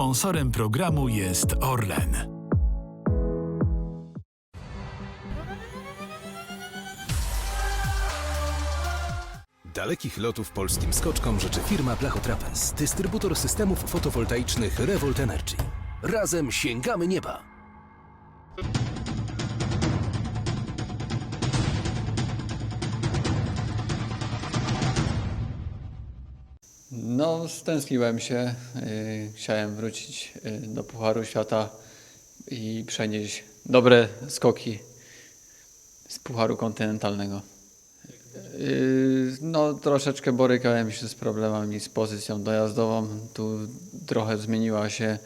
Sponsorem programu jest Orlen. Dalekich lotów polskim skoczkom życzy firma Blachotrapez, dystrybutor systemów fotowoltaicznych Revolt Energy. Razem sięgamy nieba! No, stęskniłem się. y, Chciałem wrócić y, do Pucharu Świata i przenieść dobre skoki z Pucharu Kontynentalnego. Y, No, troszeczkę borykałem się z problemami z pozycją dojazdową. Tu trochę zmieniła się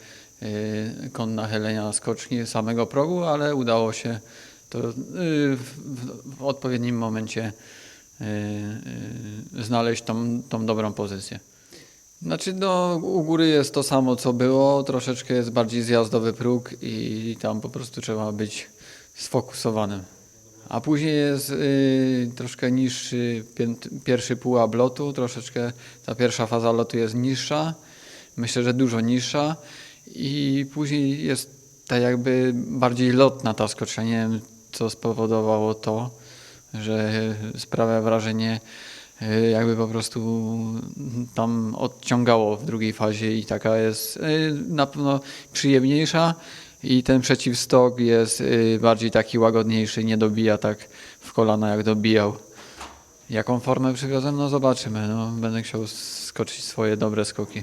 kąt nachylenia skoczni samego progu, ale udało się to w, odpowiednim momencie znaleźć tą, tą dobrą pozycję. Znaczy, no, u góry jest to samo, co było, troszeczkę jest bardziej zjazdowy próg i tam po prostu trzeba być sfokusowanym. A później jest y, troszkę niższy pięt, pierwszy pułap lotu, troszeczkę ta pierwsza faza lotu jest niższa, myślę, że dużo niższa i później jest tak jakby bardziej lotna ta skocznia. Nie wiem, co spowodowało to, że sprawia wrażenie, jakby po prostu tam odciągało w drugiej fazie i taka jest y, na pewno przyjemniejsza i ten przeciwstok jest y, bardziej taki łagodniejszy, nie dobija tak w kolana jak dobijał. Jaką formę przywiozłem? No zobaczymy. No, będę chciał skoczyć swoje dobre skoki.